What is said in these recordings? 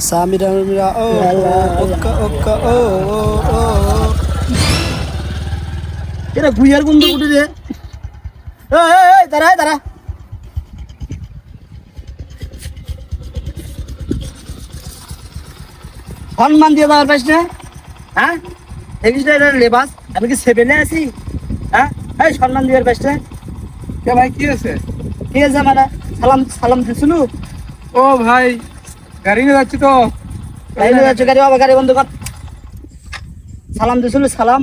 সামিরা মিরা ও ওকা ওকা ও ও ও এটা গুইয়ার গন্ধ উঠে রে এই, এই, দাঁড়া দাঁড়া সম্মান দিয়ে দেওয়ার পাইস না হ্যাঁ দেখিস না এটা লেবাস আমি কি সেভেনে আছি হ্যাঁ এই সম্মান দেওয়ার পাইস না কে ভাই কি আছে ঠিক আছে মানে সালাম সালাম দিছিল ও ভাই গাড়ি নিয়ে যাচ্ছি তো। গাড়ি নিয়ে যাচ্ছে গাড়ি বাবা গাড়ি বন্ধ কর। সালাম দিছিল সালাম।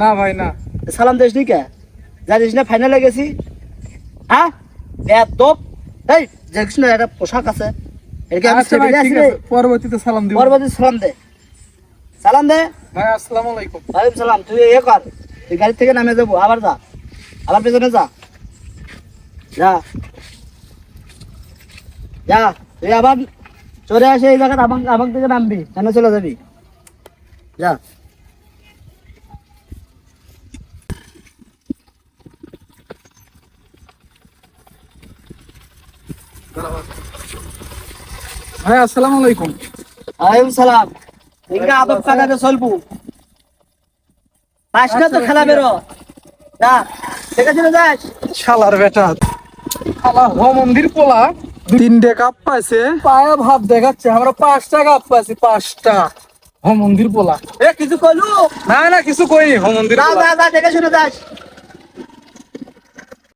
না ভাই না। সালাম দিস কে? জানিস না ফাইনালে গেছি। হ্যাঁ? এত এই দেখিস না একটা পোশাক আছে। আচ্ছা পরবর্তীতে সালাম দিব। পরবর্তী সালাম দে। সালাম দে। ভাই আসসালামু আলাইকুম। ওয়ালাইকুম সালাম তুই এ কর। তুই গাড়ি থেকে নামে যাব আবার যা। আবার পেছনে যা। যা। যা তুই আবার চলে আসে এই জায়গায় আবার আবার থেকে নামবি কেন চলে যাবি? যা। ভাই আসসালামু আলাইকুম। ওয়ালাইকুম সালাম। এগুলো আদব কাটাতে চলবো। পাঁচটা তো খেলা বেরো। যা আছে যাস? শালার বেটা। শালা হ মন্দির পোলা। তিনটে কাপ পাইছে। পায়ে ভাব দেখাচ্ছে আমরা পাঁচটা কাপ পাইছি পাঁচটা। হ মন্দির পোলা। এ কিছু কইলু? না না কিছু কইনি হ মন্দির যা দেখে শুনে যাস।